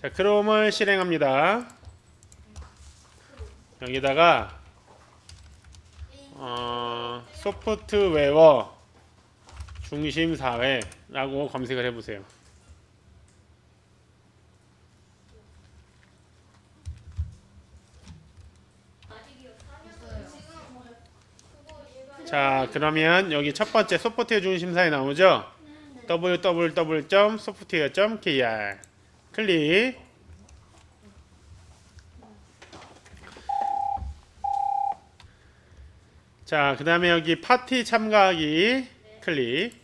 자, 크롬을 실행합니다. 여기다가 어, 소프트웨어 중심 사회라고 검색을 해보세요. 자, 그러면 여기 첫 번째 소프트웨어 중심 사회 나오죠? www.software.kr 클릭. 자, 그 다음에 여기 파티 참가하기 클릭.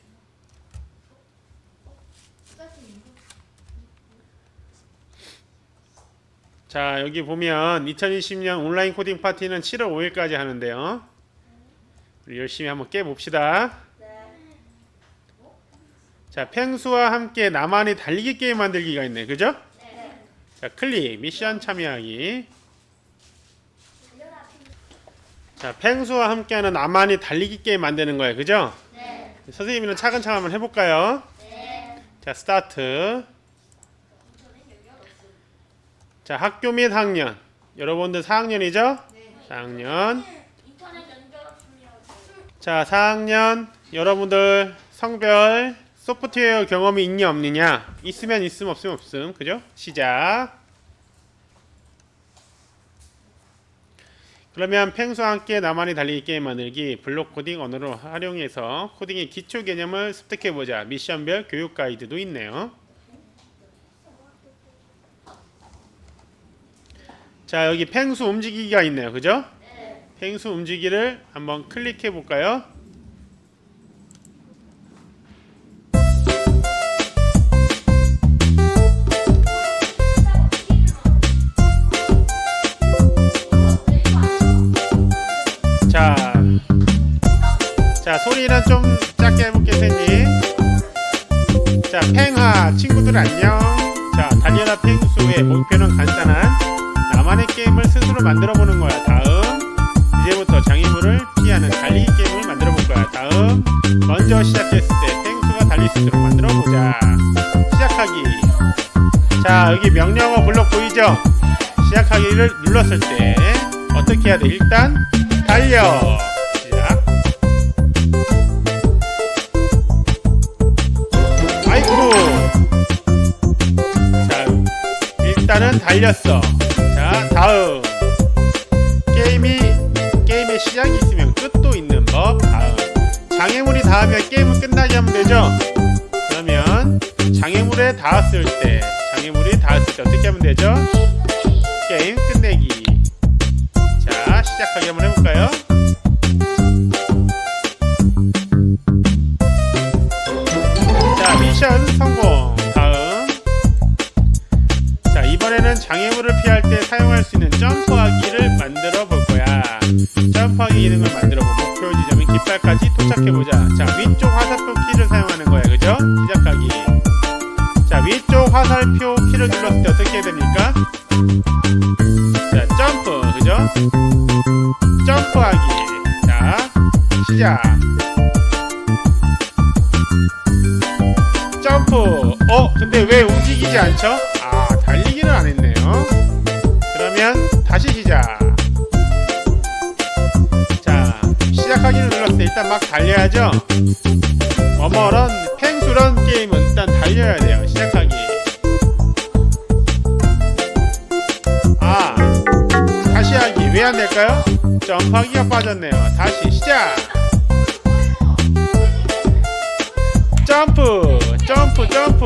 자, 여기 보면 2020년 온라인 코딩 파티는 7월 5일까지 하는데요. 열심히 한번 깨봅시다. 자, 펭수와 함께 나만의 달리기 게임 만들기가 있네. 그죠? 자, 클릭, 미션 참여하기. 자, 펭수와 함께하는 나만의 달리기 게임 만드는 거예요. 그죠? 선생님이랑 차근차근 한번 해볼까요? 자, 스타트. 자, 학교 및 학년. 여러분들 4학년이죠? 4학년. 인터넷 연결 자, 4학년 여러분들 성별 소프트웨어 경험이 있냐 없느냐? 있으면 있음 없으면 없음. 그죠? 시작. 그러면 펭수와 함께 나만의 달리기 게임 만들기 블록 코딩 언어로 활용해서 코딩의 기초 개념을 습득해 보자. 미션별 교육 가이드도 있네요. 자, 여기 펭수 움직이기가 있네요. 그죠? 펭수 움직이를 한번 클릭해 볼까요? 자 소리는 좀 작게 해볼게요, 선생님. 자, 팽하 친구들 안녕. 자, 달려라 팽수의 목표는 간단한 나만의 게임을 스스로 만들어 보는 거야. 다음, 이제부터 장애물을 피하는 달리기 게임을 만들어 볼 거야. 다음, 먼저 시작했을 때 팽수가 달릴 수 있도록 만들어 보자. 시작하기. 자, 여기 명령어 블록 보이죠? 시작하기를 눌렀을 때 어떻게 해야 돼? 일단 달려. 달렸어. 자, 다음. 게임이 게임의 시작이 있으면 끝도 있는 법. 다음. 장애물이 닿으면 게임은 끝나게 하면 되죠. 그러면 장애물에 닿았을 때, 장애물이 닿았을 때 어떻게 하면 되죠? 게임 끝내기. 자, 시작하기 한번 해볼까요? 점프하기 기능을 만들어 보 목표 지점인 깃발까지 도착해 보자. 자, 위쪽 화살표 키를 사용하는 거야. 그죠? 시작하기. 자, 위쪽 화살표 키를 눌렀을 때 어떻게 해야 됩니까? 자, 점프. 그죠? 점프하기. 자, 시작. 점프. 어, 근데 왜 움직이지 않죠? 아, 달리기를 안 했네요. 그러면 다시 시작. 일단 막 달려야죠. 어머런 펭수런 게임은 일단 달려야 돼요. 시작하기. 아, 다시 하기. 왜 안 될까요? 점프하기가 빠졌네요. 다시 시작. 점프, 점프, 점프,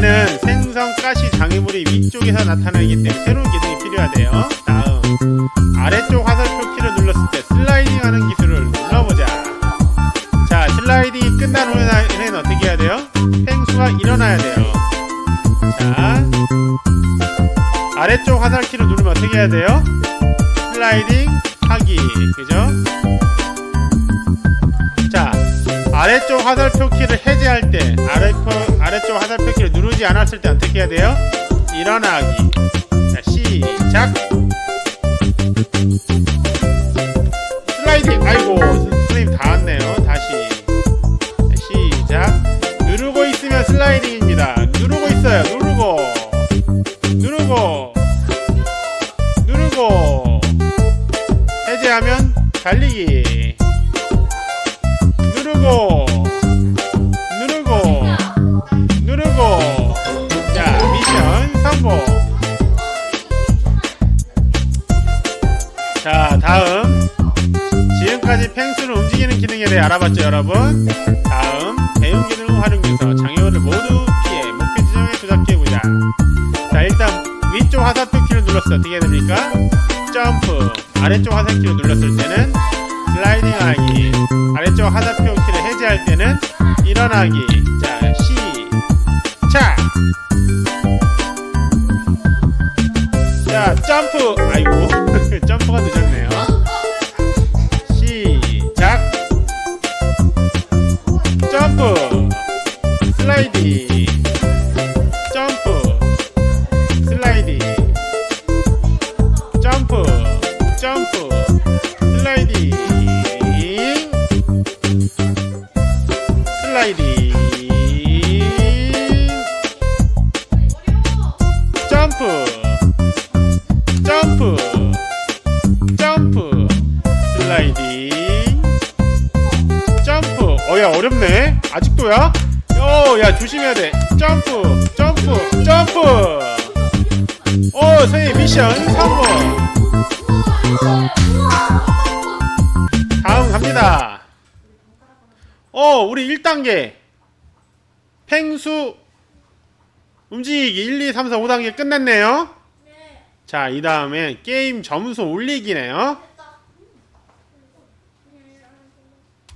이번에는 생성 가시 장애물이 위쪽에서 나타나기 때문에 새로운 기능이 필요하대요. 다음. 아래쪽 화살표 키를 눌렀을 때 슬라이딩 하는 기술을 눌러보자. 자, 슬라이딩이 끝난 후에는 어떻게 해야 돼요? 펭수가 일어나야 돼요. 자, 아래쪽 화살키를 누르면 어떻게 해야 돼요? 슬라이딩 하기. 그죠? 아래쪽 화살표 키를 해제할 때 아래표, 아래쪽 화살표 키를 누르지 않았을 때 어떻게 해야 돼요? 일어나기. 자 시작. 슬라이딩. 아이고 슬라이드 닿았네요. 다시. 자, 시작. 누르고 있으면 슬라이딩입니다. 누르고 있어요. 누르고. 누르고. 누르고. 해제하면 달리기. 누르고 누르고 누르고. 자 미션 성공. 자 다음. 지금까지 펭수를 움직이는 기능에 대해 알아봤죠 여러분? 다음 대응 기능을 활용해서 장애물을 모두 피해 목표 지점에 도착해보자 자 일단 위쪽 화살표 키를 눌렀을 때 어떻게 해야 됩니까? 점프. 아래쪽 화살표를 눌렀을 때는 슬라이딩 하기 아래쪽 화살표 키를 해제할 때는 일어나기. 자 시작. 자 점프. 아이고 점프가 늦었네요 아직도야? 어야 조심해야 돼. 점프 점프 점프. 어 선생님 미션 성공. 다음 갑니다. 어 우리 1단계. 팽수 움직이기. 1, 2, 3, 4, 5단계 끝냈네요. 네. 자이 다음에 게임 점수 올리기네요